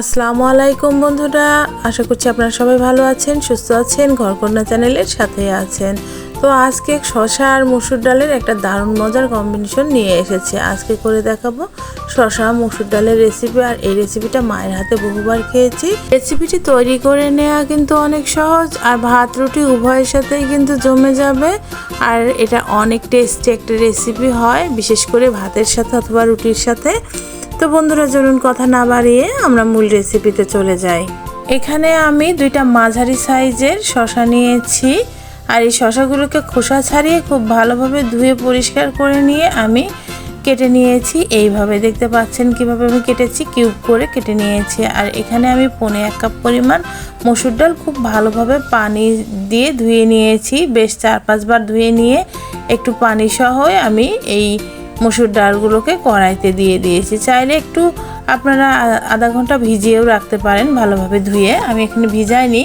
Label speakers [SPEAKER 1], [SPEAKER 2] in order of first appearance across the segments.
[SPEAKER 1] আসসালামু আলাইকুম বন্ধুরা, আশা করছি আপনারা সবাই ভালো আছেন, সুস্থ আছেন, ঘরকন্যা চ্যানেলের সাথে আছেন। তো আজকে শশা আর মুসুর ডালের একটা দারুণ মজার কম্বিনেশন নিয়ে এসেছে। আজকে করে দেখাবো শশা মুসুর ডালের রেসিপি আর এই রেসিপিটা মায়ের হাতে বহুবার খেয়েছি। রেসিপিটি তৈরি করে নেওয়া কিন্তু অনেক সহজ আর ভাত, রুটি উভয়ের সাথেই কিন্তু জমে যাবে। আর এটা অনেক টেস্টি একটা রেসিপি হয়, বিশেষ করে ভাতের সাথে অথবা রুটির সাথে। তো বন্ধুরা, চলুন কথা না বাড়িয়ে আমরা মূল রেসিপিতে চলে যাই। এখানে আমি দুইটা মাঝারি সাইজের শশা নিয়েছি আর এই শশাগুলোকে খোসা ছাড়িয়ে খুব ভালোভাবে ধুয়ে পরিষ্কার করে নিয়ে আমি কেটে নিয়েছি। এইভাবে দেখতে পাচ্ছেন কীভাবে আমি কেটেছি, কিউব করে কেটে নিয়েছি। আর এখানে আমি পনে এক কাপ পরিমাণ মসুর ডাল খুব ভালোভাবে পানি দিয়ে ধুয়ে নিয়েছি। বেশ চার পাঁচবার ধুয়ে নিয়ে একটু পানি সহ আমি এই মসুর ডালগুলোকে কড়াইতে দিয়ে দিয়েছি। চাইলে একটু আপনারা আধা ঘণ্টা ভিজিয়েও রাখতে পারেন ভালোভাবে ধুয়ে। আমি এখানে ভিজাইনি।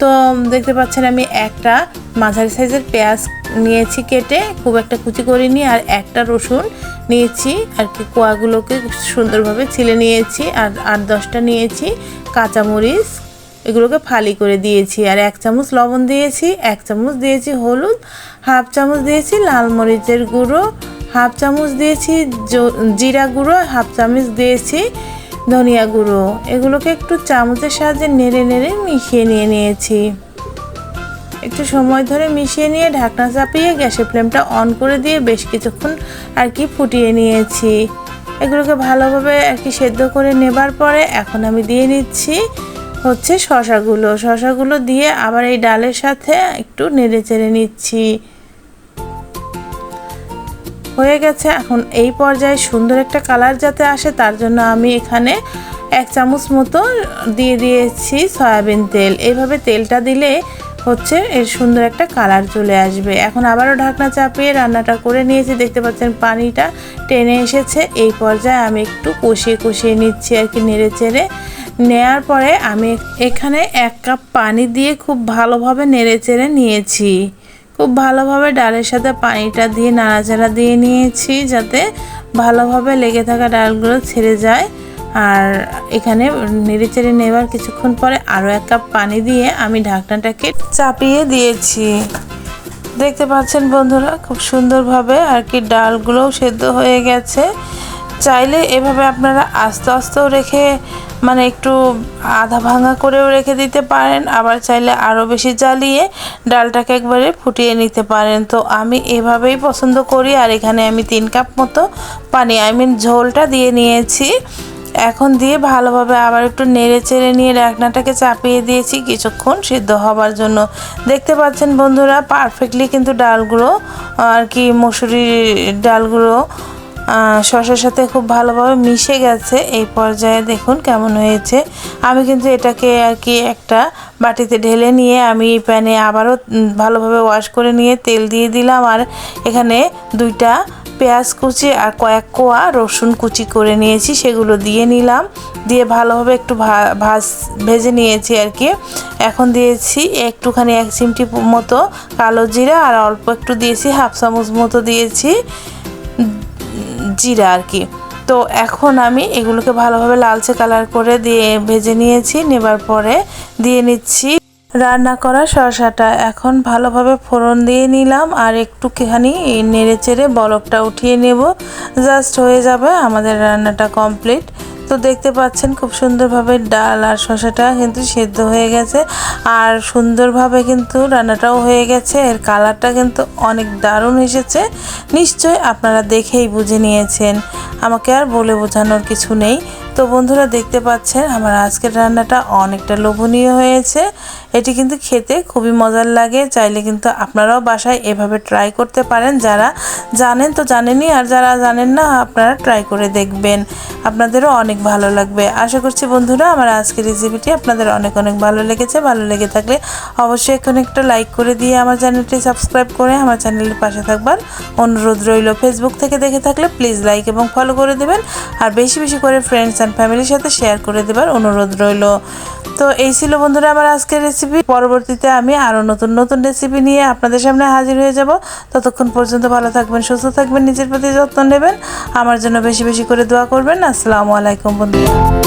[SPEAKER 1] তো দেখতে পাচ্ছেন আমি একটা মাঝারি সাইজের পেঁয়াজ নিয়েছি কেটে, খুব একটা কুচি করিনি, আর একটা রসুন নিয়েছি। আর কি কোয়াগুলোকে সুন্দরভাবে ছিলে নিয়েছি, আর আট দশটা নিয়েছি। কাঁচামরিচ, এগুলোকে ফালি করে দিয়েছি। আর এক চামচ লবণ দিয়েছি, এক চামচ দিয়েছি হলুদ, হাফ চামচ দিয়েছি লাল মরিচের গুঁড়ো হাফ চামচ দিয়েছি জিরা গুঁড়ো, হাফ চামচ দিয়েছি ধনিয়া গুঁড়ো। এগুলোকে একটু চামচের সাহায্যে নেড়ে নেড়ে মিশিয়ে নিয়ে নিয়েছি। একটু সময় ধরে মিশিয়ে নিয়ে ঢাকনা চাপিয়ে গ্যাসের ফ্লেমটা অন করে দিয়ে বেশ কিছুক্ষণ আর কি ফুটিয়ে নিয়েছি। এগুলোকে ভালোভাবে আর কি সেদ্ধ করে নেবার পরে এখন আমি দিয়ে নিচ্ছি হচ্ছে শশাগুলো। শশাগুলো দিয়ে আবার এই ডালের সাথে একটু নেড়ে চেড়ে নিচ্ছি। হয়ে গেছে। এখন এই পর্যায়ে সুন্দর একটা কালার যাতে আসে, তার জন্য আমি এখানে এক চামচ মতো দিয়ে দিয়েছি সয়াবিন তেল। এইভাবে তেলটা দিলে হচ্ছে এর সুন্দর একটা কালার চলে আসবে। এখন আবারও ঢাকনা চাপিয়ে রান্নাটা করে নিয়েছি। দেখতে পাচ্ছেন পানিটা টেনে এসেছে। এই পর্যায়ে আমি একটু কষিয়ে কষিয়ে নিচ্ছি আর কি নেড়ে চেড়ে। নেয়ার পরে আমি এখানে এক কাপ পানি দিয়ে খুব ভালোভাবে নেড়ে চেড়ে নিয়েছি। খুব ভালোভাবে ডালের সাথে পানিটা দিয়ে নাড়াচাড়া দিয়ে নিয়েছি যাতে ভালোভাবে লেগে থাকা ডালগুলো ছেড়ে যায়। আর এখানে নেড়ে চেড়ে নেবার কিছুক্ষণ পরে আরও এক কাপ পানি দিয়ে আমি ঢাকনাটাকে চাপিয়ে দিয়েছি। দেখতে পাচ্ছেন বন্ধুরা, খুব সুন্দরভাবে আর কি ডালগুলোও সেদ্ধ হয়ে গেছে। চাইলে এভাবে আপনারা আস্তে আস্তেও রেখে মানে একটু আধা ভাঙা করেও রেখে দিতে পারেন, আবার চাইলে আরও বেশি জ্বালিয়ে ডালটাকে একবারে ফুটিয়ে নিতে পারেন। তো আমি এভাবেই পছন্দ করি, আর এখানে আমি তিন কাপ মতো পানি আই মিন ঝোলটা দিয়ে নিয়েছি। এখন দিয়ে ভালোভাবে আবার একটু নেড়ে চেড়ে নিয়ে রাখনাটাকে চাপিয়ে দিয়েছি কিছুক্ষণ সিদ্ধ হবার জন্য। দেখতে পাচ্ছেন বন্ধুরা পারফেক্টলি কিন্তু ডালগুলো, আর কি মসুরি ডালগুলো শশার সাথে খুব ভালোভাবে মিশে গেছে। এই পর্যায়ে দেখুন কেমন হয়েছে। আমি কিন্তু এটাকে আর কি একটা বাটিতে ঢেলে নিয়ে আমি এই প্যানে আবারও ভালোভাবে ওয়াশ করে নিয়ে তেল দিয়ে দিলাম। আর এখানে দুইটা পেঁয়াজ কুচি আর কয়েক কোয়া রসুন কুচি করে নিয়েছি, সেগুলো দিয়ে নিলাম। দিয়ে ভালোভাবে একটু ভাজ, ভেজে নিয়েছি আর কি। এখন দিয়েছি একটুখানি এক চিমটি মতো কালো জিরা, আর অল্প একটু দিয়েছি হাফ চামচ মতো দিয়েছি জিরা আর কি। তো এখন আমি এগুলোকে ভালোভাবে লালচে কালার করে দিয়ে ভেজে নিয়েছি, নেবার পরে দিয়ে নিচ্ছি রান্না করা শসাটা। এখন ভালোভাবে ফোড়ন দিয়ে নিলাম আর একটুখানি নেড়ে চেড়ে বলকটা উঠিয়ে নেব। জাস্ট হয়ে যাবে আমাদের রান্নাটা কমপ্লিট। তো দেখতে পাচ্ছেন খুব সুন্দরভাবে ডাল আর শশাটা কিন্তু সেদ্ধ হয়ে গেছে। আর সুন্দরভাবে কিন্তু রান্নাটাও হয়ে গেছে। এর কালারটা কিন্তু অনেক দারুণ এসেছে। নিশ্চয় আপনারা দেখেই বুঝে নিয়েছেন। আমাকে আর বলে বোঝানোর কিছু নেই। তো বন্ধুরা দেখতে পাচ্ছেন, আমার আজকের রান্নাটা অনেকটা লোভনীয় হয়েছে। এটি কিন্তু খেতে খুবই মজার লাগে। চাইলে কিন্তু আপনারাও বাসায় এভাবে ট্রাই করতে পারেন। যারা জানেন তো জানেনই, আর যারা জানেন না, আপনারা ট্রাই করে দেখবেন। আপনাদেরও অনেক ভালো লাগবে। আশা করছি বন্ধুরা, আমার আজকের রেসিপিটি আপনাদের অনেক অনেক ভালো লেগেছে। ভালো লেগে থাকলে অবশ্যই এখন একটা লাইক করে দিয়ে আমার চ্যানেলটি সাবস্ক্রাইব করে আমার চ্যানেলের পাশে থাকবার অনুরোধ রইল ফেসবুক থেকে দেখে থাকলে প্লিজ লাইক এবং ফলো করে দেবেন। আর বেশি বেশি করে ফ্রেন্ডস অ্যান্ড ফ্যামিলির সাথে শেয়ার করে দেবার অনুরোধ রইল। তো এই ছিল বন্ধুরা আমার আজকের রেসিপি পরবর্তীতে আমি আরও নতুন নতুন রেসিপি নিয়ে আপনাদের সামনে হাজির হয়ে যাব। ততক্ষণ পর্যন্ত ভালো থাকবেন, সুস্থ থাকবেন, নিজের প্রতি যত্ন নেবেন। আমার জন্য বেশি বেশি করে দোয়া করবেন। আসসালামু আলাইকুম বন্ধুরা।